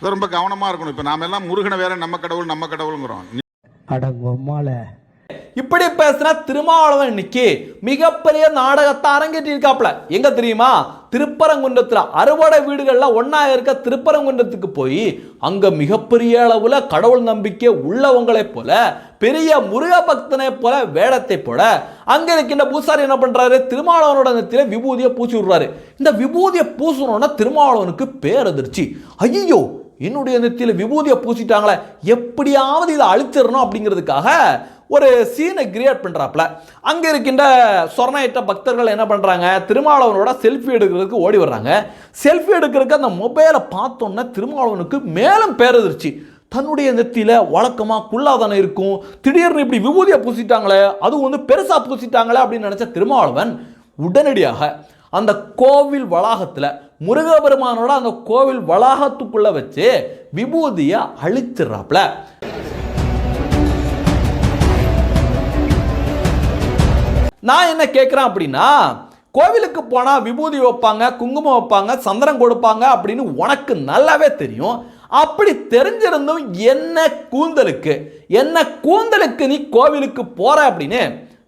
இது ரொம்ப கவனமாக இருக்கணும். இப்போ நாம எல்லாம் முருகனை வேற நம்ம கடவுள் நம்ம கடவுளுங்கிறோம். அடங்கொம்மால இப்படி பேசின திருமாவளவன் இன்னைக்கு மிகப்பெரிய நாடகத்தை அரங்கேற்றி இருக்காப்ல எங்க தெரியுமா? திருப்பரங்குன்றத்துல அறுபடை வீடுகள்ல ஒண்ணா இருக்க திருப்பரங்குன்றத்துக்கு போய் அங்க மிகப்பெரிய அளவுல கடவுள் நம்பிக்கை உள்ளவங்களை போல பெரிய முருக பக்தனை போல வேடத்தை போல அங்க இருக்கின்ற பூசாரி என்ன பண்றாரு? திருமாவளவனோட நெத்தியில விபூதியை பூசி விடுறாரு. இந்த விபூதியை பூசணும்னா திருமாவளவனுக்கு பேரதிர்ச்சி. ஐயோ என்னுடைய நெத்தியில் விபூதியை பூசிட்டாங்களே எப்படியாவது இதை அழிச்சிடணும் அப்படிங்கிறதுக்காக ஒரு சீனை கிரியேட் பண்ணுறாப்புல அங்கே இருக்கின்ற சொர்ணயிட்ட பக்தர்கள் என்ன பண்ணுறாங்க திருமாவளவனோட செல்ஃபி எடுக்கிறதுக்கு ஓடி வர்றாங்க. செல்ஃபி எடுக்கிறதுக்கு அந்த மொபைலை பார்த்தோன்னே திருமாவளவனுக்கு மேலும் பேரதிர்ச்சி. தன்னுடைய நெத்தியில் வழக்கமாக குள்ளாதானே இருக்கும். திடீர்னு இப்படி விபூதியை பூசிட்டாங்களே அதுவும் வந்து பெருசாக பூசிட்டாங்களே அப்படின்னு நினச்ச திருமாவளவன் உடனடியாக அந்த கோவில் வளாகத்தில் முருகபெருமானோட அந்த கோவில் வளாகத்துக்குள்ள வச்சு விபூதியை அழிச்சிடுறாப்ல. நான் என்ன கேட்குறேன் அப்படின்னா கோவிலுக்கு போனால் விபூதி வைப்பாங்க குங்குமம் வைப்பாங்க சந்திரம் கொடுப்பாங்க அப்படின்னு உனக்கு நல்லாவே தெரியும். அப்படி தெரிஞ்சிருந்தும் என்ன கூந்தலுக்கு என்ன கூந்தலுக்கு நீ கோவிலுக்கு போற அப்படின்னு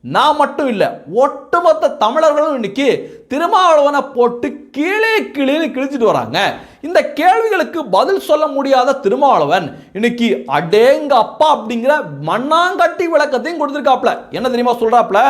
நான் மட்டும் இல்லை ஒட்டுமொத்த தமிழர்களும் இன்னைக்கு திருமாவளவனை போட்டு கீழே கீழே கிழிச்சிட்டு வராங்க. இந்த கேள்விகளுக்கு பதில் சொல்ல முடியாத திருமாவளவன் இன்னைக்கு அடேங்க அப்பா அப்படிங்கிற மண்ணாங்கட்டி விளக்கத்தையும் கொடுத்துருக்காப்ல என்ன தெரியுமா சொல்றாப்ல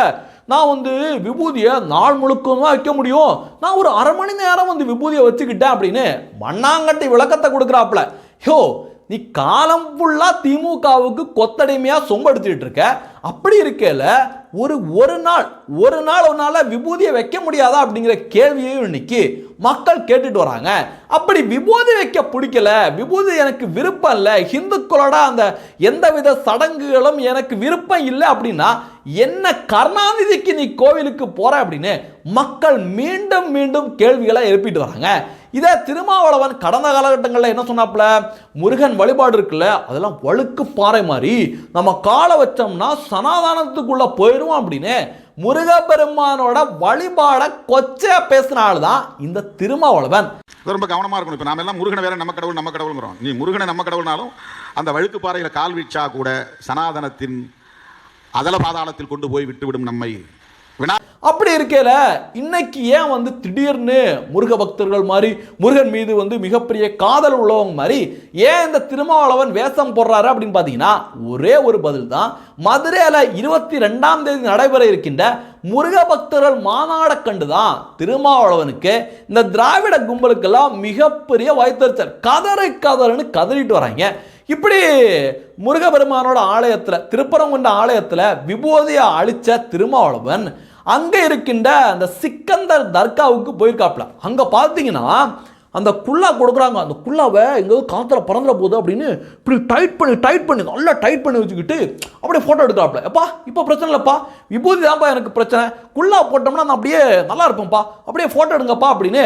நான் வந்து விபூதியை நாள் முழுக்கமாக தான் வைக்க முடியும்? நான் ஒரு அரை மணி நேரம் வந்து விபூதியை வச்சுக்கிட்டேன் அப்படின்னு மண்ணாங்கட்டி விளக்கத்தை கொடுக்குறாப்புல. யோ நீ காலம் ஃபுல்லாக திமுகவுக்கு கொத்தடிமையாக சொம்படுத்திட்டு இருக்க. அப்படி இருக்கல ஒரு ஒரு நாள் ஒரு நாள் உன்னால் விபூதியை வைக்க முடியாதா அப்படிங்கிற கேள்வியையும் இன்னைக்கு மக்கள் கேட்டுட்டு வராங்க. அப்படி விபூதி வைக்க பிடிக்கல விபூதி எனக்கு விருப்பம் இல்லை ஹிந்துக்களோட அந்த எந்தவித சடங்குகளும் எனக்கு விருப்பம் இல்லை அப்படின்னா என்ன கருணாநிதிக்கு நீ கோவிலுக்கு போற அப்படின்னு மக்கள் மீண்டும் மீண்டும் கேள்விகளை எழுப்பிட்டு வராங்க. இதே திருமாவளவன் கடந்த காலகட்டங்களில் என்ன சொன்னாப்புல? முருகன் வழிபாடு இருக்குல்ல அதெல்லாம் வழுக்கு பாறை மாதிரி நம்ம காலை வச்சோம்னா சனாதானத்துக்குள்ளே போயிடுவோம் அப்படின்னு முருகப்பெருமானோட வழிபாட கொச்சையா பேசின ஆள் தான் இந்த திருமாவளவன். இது ரொம்ப கவனமாக இருக்கணும். இப்போ நாம எல்லாம் முருகனை வேற நம்ம கடவுள் நம்ம கடவுளுங்கிறோம். நீ முருகனை நம்ம கடவுள்னாலும் அந்த வழுக்கு பாறையில் கால் வீச்சா கூட சனாதனத்தின் அதல பாதாளத்தில் கொண்டு போய் விட்டுவிடும் நம்மை அப்படி இருக்கையில் இன்னைக்கு ஏன் வந்து திடீர்னு முருக பக்தர்கள் மாதிரி முருகன் மீது வந்து மிகப்பெரிய காதல் உள்ளவங்க மாதிரி ஏன் இந்த திருமாவளவன் வேஷம் போடுறாரு அப்படின்னு பார்த்தீங்கன்னா ஒரே ஒரு பதில் தான் மதுரையில் இருபத்தி ரெண்டாம் தேதி நடைபெற இருக்கின்ற முருக பக்தர்கள் மாநாட கண்டு தான் திருமாவளவனுக்கு இந்த திராவிட கும்பலுக்கெல்லாம் மிகப்பெரிய வயத்தறிச்சல். கதறு கதறுன்னு கதறிட்டு வராங்க. இப்படி முருகபெருமானோட ஆலயத்தில் திருப்பரங்குன்ற ஆலயத்தில் விபூதியை அழிச்ச திருமாவளவன் அங்கே இருக்கின்ற அந்த சிக்கந்தர் தர்காவுக்கு போயிருக்காப்புல. அங்கே பார்த்தீங்கன்னா அந்த குல்லா கொடுக்குறாங்க. அந்த குல்லாவை எங்கேயோ காற்றுல பறந்துட போகுது அப்படின்னு இப்படி டைட் பண்ணி டைட் பண்ணி நல்லா டைட் பண்ணி வச்சுக்கிட்டு அப்படியே ஃபோட்டோ எடுக்கிறாப்புல. எப்பா இப்போ பிரச்சனை இல்லைப்பா. விபூதி தான்ப்பா எனக்கு பிரச்சனை. குல்லா போட்டோம்னா நான் அப்படியே நல்லா இருப்பேன்ப்பா. அப்படியே ஃபோட்டோ எடுங்கப்பா அப்படின்னு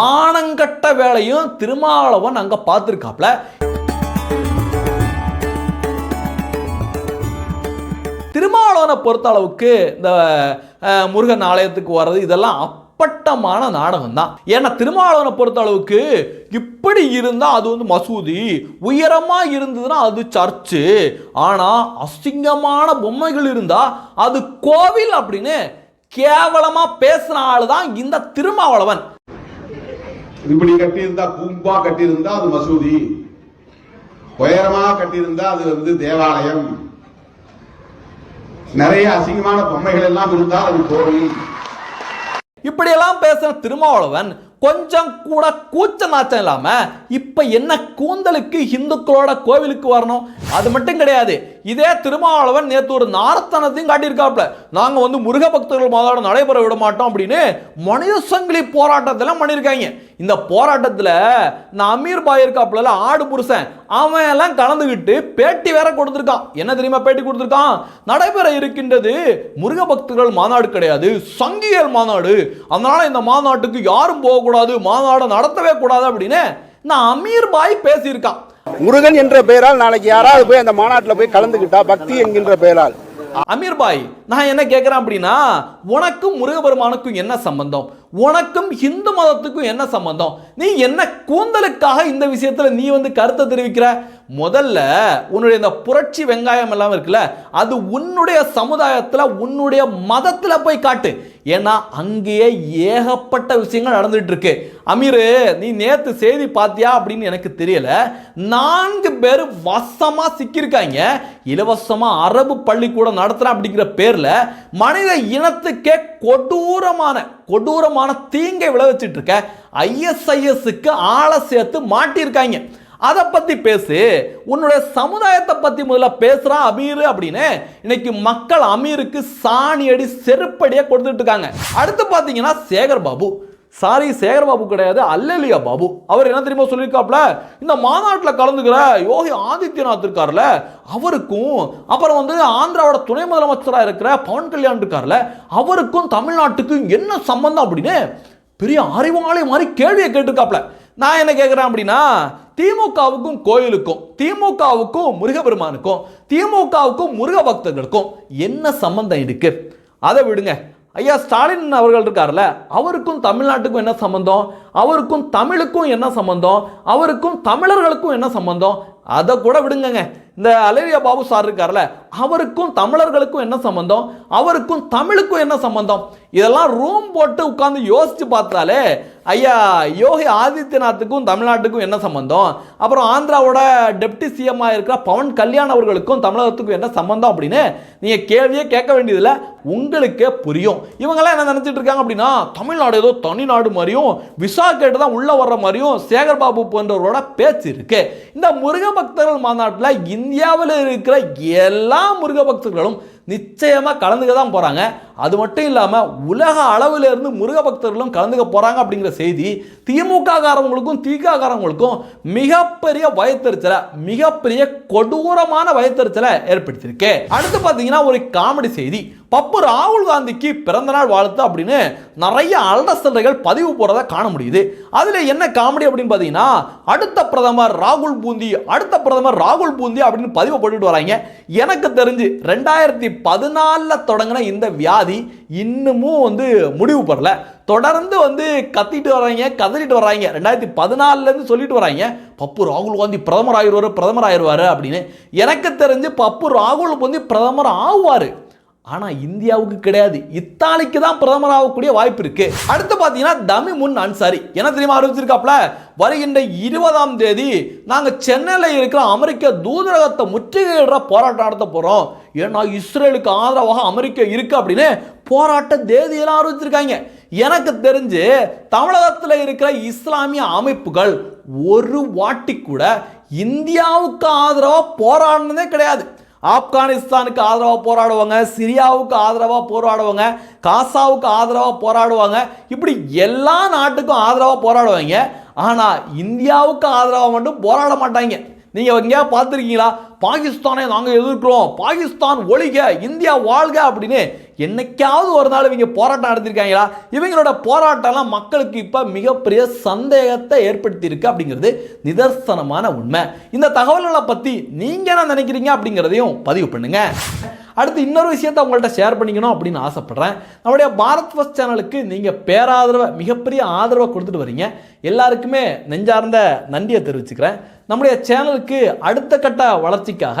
மானங்கட்ட வேலையும் திருமாவளவன் அங்கே பார்த்துருக்காப்புல. திருமாவளவனை பொறுத்த அளவுக்கு இந்த முருகன் ஆலயத்துக்கு வர்றது இதெல்லாம் அப்பட்டமான நாடகம் தான் ஏன்னா திருமாவளவனை பொறுத்த அளவுக்கு இப்படி இருந்தால் அது வந்து மசூதி உயரமாக இருந்ததுன்னா அது சர்ச்சு. ஆனால் அசிங்கமான பொம்மைகள் இருந்தால் அது கோவில் அப்படின்னு கேவலமாக பேசின ஆள் தான் இந்த திருமாவளவன். இப்படி கட்டியிருந்தா பூம்பா கட்டியிருந்தா அது மசூதி. உயரமாக கட்டியிருந்தா அது வந்து தேவாலயம். நிறைய அசிங்கமான பொம்மைகள் எல்லாம் இருந்தால் அது கோவில் இப்படியெல்லாம் பேசுற திருமாவளவன் கொஞ்சம் கூட கூச்ச நாச்சம் இல்லாம இப்ப என்ன கூந்தலுக்கு இந்துக்களோட கோவிலுக்கு வரணும்? அது மட்டும் கிடையாது. இதே திருமாவளவன் நேற்று ஒரு நாரத்தனத்தையும் காட்டியிருக்காப்ல நாங்கள் வந்து முருக பக்தர்கள் மாதாட நடைபெற விட மாட்டோம் அப்படின்னு மனித சங்கிலி போராட்டத்தெல்லாம் பண்ணியிருக்காங்க. இந்த போராட்டத்தில் இந்த அமீர் பாய் இருக்காப்புல ஆடு புருஷன் அவன் எல்லாம் கலந்துக்கிட்டு பேட்டி வேற கொடுத்துருக்கான். என்ன தெரியுமா பேட்டி கொடுத்துருக்கான்? நடைபெற இருக்கின்றது முருக பக்தர்கள் மாநாடு கிடையாது சங்கியல் மாநாடு. அதனால இந்த மாநாட்டுக்கு யாரும் போகக்கூடாது மாநாடு நடத்தவே கூடாது அப்படின்னு இந்த அமீர் பாய் பேசியிருக்கான். முருகன் என்ற பெயரால் நாளைக்கு யாராவது போய் அந்த மாநாட்டில் போய் கலந்துக்கிட்டா பக்தி என்கின்ற பெயரால். அமீர் பாய் நான் என்ன கேட்குறேன் அப்படின்னா உனக்கும் முருகபெருமானுக்கும் என்ன சம்பந்தம்? உனக்கும் இந்து மதத்துக்கும் என்ன சம்பந்தம்? நீ என்ன கூந்தலுக்காக இந்த விஷயத்துல நீ வந்து கருத்தை தெரிவிக்கிற? முதல்ல உன்னுடைய இந்த புரட்சி வெங்காயம் எல்லாம் இருக்குல்ல அது உன்னுடைய சமுதாயத்தில் உன்னுடைய மதத்தில் போய் காட்டு. ஏன்னா அங்கேயே ஏகப்பட்ட விஷயங்கள் நடந்துட்டு இருக்கு அமீர் நீ நேத்து செய்தி பாத்தியா அப்படின்னு எனக்கு தெரியல. நான்கு பேர் வசமா சிக்கியிருக்காங்க. இலவசமா அரபு பள்ளிக்கூடம் நடத்துறேன் அப்படிங்கிற பேர்ல மனித இனத்துக்கே கொடூரமான கொடூரமான தீங்கை விளைவிச்சிட்டு இருக்க ஐஎஸ்ஐஎஸ்க்கு ஆளை சேர்த்து மாட்டியிருக்காங்க. அதை பற்றி பேசு. உன்னுடைய சமுதாயத்தை பற்றி முதல்ல பேசுகிறான் அமீர் அப்படின்னு. இன்னைக்கு மக்கள் அமீருக்கு சாணி அடி செருப்படியா கொடுத்துட்டு இருக்காங்க. அடுத்து பார்த்தீங்கன்னா சேகர் பாபு. சாரி சேகர்பாபு கிடையாது அல்லலியா பாபு. அவர் என்ன தெரியுமா சொல்லியிருக்காப்ல இந்த மாநாட்டில் கலந்துக்கிற யோகி ஆதித்யநாத் இருக்கார்ல அவருக்கும் அப்புறம் வந்து ஆந்திராவோட துணை முதலமைச்சராக இருக்கிற பவன் கல்யாண் இருக்கார்ல அவருக்கும் தமிழ்நாட்டுக்கும் என்ன சம்பந்தம் அப்படின்னு பெரிய அறிவாளி மாதிரி கேள்வியை கேட்டிருக்காப்ல நான் என்ன கேட்குறேன் அப்படின்னா திமுகவுக்கும் கோயிலுக்கும் திமுகவுக்கும் முருகபெருமானுக்கும் திமுகவுக்கும் முருக பக்தர்களுக்கும் என்ன சம்பந்தம் இருக்கு? அதை விடுங்க. ஐயா ஸ்டாலின் அவர்கள் இருக்கார்ல அவருக்கும் தமிழ்நாட்டுக்கும் என்ன சம்பந்தம்? அவருக்கும் தமிழுக்கும் என்ன சம்பந்தம்? அவருக்கும் தமிழர்களுக்கும் என்ன சம்பந்தம்? அதை கூட விடுங்கங்க. இந்த அலேரியா பாபு சார் இருக்கார்ல அவருக்கும் தமிழர்களுக்கும் என்ன சம்பந்தம்? அவருக்கும் தமிழுக்கும் என்ன சம்பந்தம்? இதெல்லாம் ரூம் போட்டு உட்காந்து யோசிச்சு பார்த்தாலே ஐயா யோகி ஆதித்யநாத்துக்கும் தமிழ்நாட்டுக்கும் என்ன சம்பந்தம்? அப்புறம் ஆந்திராவோட டெப்டி சிஎம்மாக இருக்கிற பவன் கல்யாண் அவர்களுக்கும் தமிழகத்துக்கும் என்ன சம்பந்தம் அப்படின்னு நீங்கள் கேள்வியே கேட்க வேண்டியதில்லை. உங்களுக்கே புரியும். இவங்கெல்லாம் என்ன நினச்சிட்டு இருக்காங்க அப்படின்னா தமிழ்நாடு ஏதோ தனிநாடு மாதிரியும் விசா கேட்டு தான் உள்ளே வர்ற மாதிரியும் சேகர் பாபு போன்றவரோட பேச்சு இருக்கு. இந்த முருக பக்தர்கள் மாநாட்டில் இந்தியாவில் இருக்கிற எல்லா முருக பக்தர்களும் நிச்சயமாக கலந்துக்க தான் போகிறாங்க அது மட்டும் இல்லாமல் உலக அளவிலிருந்து முருக பக்தர்களும் கலந்துக்க போகிறாங்க அப்படிங்கிற செய்தி திமுக காரவங்களுக்கும் திக காரவங்களுக்கும் மிகப்பெரிய பயத்தறிச்சலை மிகப்பெரிய கொடூரமான பயத்தறிச்சலை ஏற்படுத்தியிருக்கு. அடுத்து பார்த்தீங்கன்னா ஒரு காமெடி செய்தி. பப்பு ராகுல் காந்திக்கு பிறந்தநாள் வாழ்த்து அப்படின்னு நிறைய அலசல்கள் பதிவு போறதை காண முடியுது. அதில் என்ன காமெடி அப்படின்னு பார்த்தீங்கன்னா அடுத்த பிரதமர் ராகுல் பூந்தி அடுத்த பிரதமர் ராகுல் பூந்தி அப்படின்னு பதிவு போட்டுட்டு வராங்க. எனக்கு தெரிஞ்சு ரெண்டாயிரத்தி பதினாலில் தொடங்கின இந்த வியாதி இன்னமும் வந்து முடிவு பெறல தொடர்ந்து வந்து கத்திட்டு வராங்க கதறிட்டு வராங்க. ரெண்டாயிரத்தி பதினாலுலேருந்து சொல்லிட்டு வராங்க பப்பு ராகுல் காந்தி பிரதமர் ஆயிடுவார் பிரதமர் ஆயிடுவார் அப்படின்னு. எனக்கு தெரிஞ்சு பப்பு ராகுல் காந்தி பிரதமர் ஆகுவார் ஆனால் இந்தியாவுக்கு கிடையாது. இத்தாலிக்கு தான் பிரதமர் ஆகக்கூடிய வாய்ப்பு இருக்கு. அடுத்து பார்த்தீங்கன்னா தமி முன் அன்சாரி. என்ன தெரியுமா அறிவிச்சிருக்காப்ல வருகின்ற இருபதாம் தேதி நாங்கள் சென்னையில் இருக்கிற அமெரிக்க தூதரகத்தை முற்றுகையிடுற போராட்டம் நடத்த போகிறோம் ஏன்னா இஸ்ரேலுக்கு ஆதரவாக அமெரிக்கா இருக்கு அப்படின்னு போராட்ட தேதியெல்லாம் அறிவிச்சிருக்காங்க. எனக்கு தெரிஞ்சு தமிழகத்தில் இருக்கிற இஸ்லாமிய அமைப்புகள் ஒரு வாட்டி கூட இந்தியாவுக்கு ஆதரவாக போராடினதே கிடையாது. ஆப்கானிஸ்தானுக்கு ஆதரவாக போராடுவாங்க சிரியாவுக்கு ஆதரவாக போராடுவாங்க காசாவுக்கு ஆதரவாக போராடுவாங்க. இப்படி எல்லா நாட்டுக்கும் ஆதரவாக போராடுவாங்க. ஆனால் இந்தியாவுக்கு ஆதரவாக மட்டும் போராட மாட்டாங்க. நீங்கள் எங்கேயா பார்த்துருக்கீங்களா? பாகிஸ்தானை நாங்கள் எதிர்க்கிறோம். பாகிஸ்தான் ஒழிக இந்தியா வாழ்க அப்படின்னு என்னைக்காவது ஒரு நாள் இவங்க போராட்டம் நடத்திருக்காங்களா? இவங்களோட போராட்டம்லாம் மக்களுக்கு இப்போ மிகப்பெரிய சந்தேகத்தை ஏற்படுத்தியிருக்கு அப்படிங்கிறது நிதர்சனமான உண்மை. இந்த தகவல்களை பற்றி நீங்கள் என்ன நினைக்கிறீங்க அப்படிங்கிறதையும் பதிவு பண்ணுங்க. அடுத்து இன்னொரு விஷயத்தை உங்கள்கிட்ட ஷேர் பண்ணிக்கணும் அப்படின்னு ஆசைப்பட்றேன். நம்முடைய பாரத் ஃபஸ்ட் சேனலுக்கு நீங்கள் பேராதரவை மிகப்பெரிய ஆதரவை கொடுத்துட்டு வரீங்க. எல்லாருக்குமே நெஞ்சார்ந்த நன்றியை தெரிவிச்சுக்கிறேன். நம்முடைய சேனலுக்கு அடுத்த கட்ட வளர்ச்சிக்காக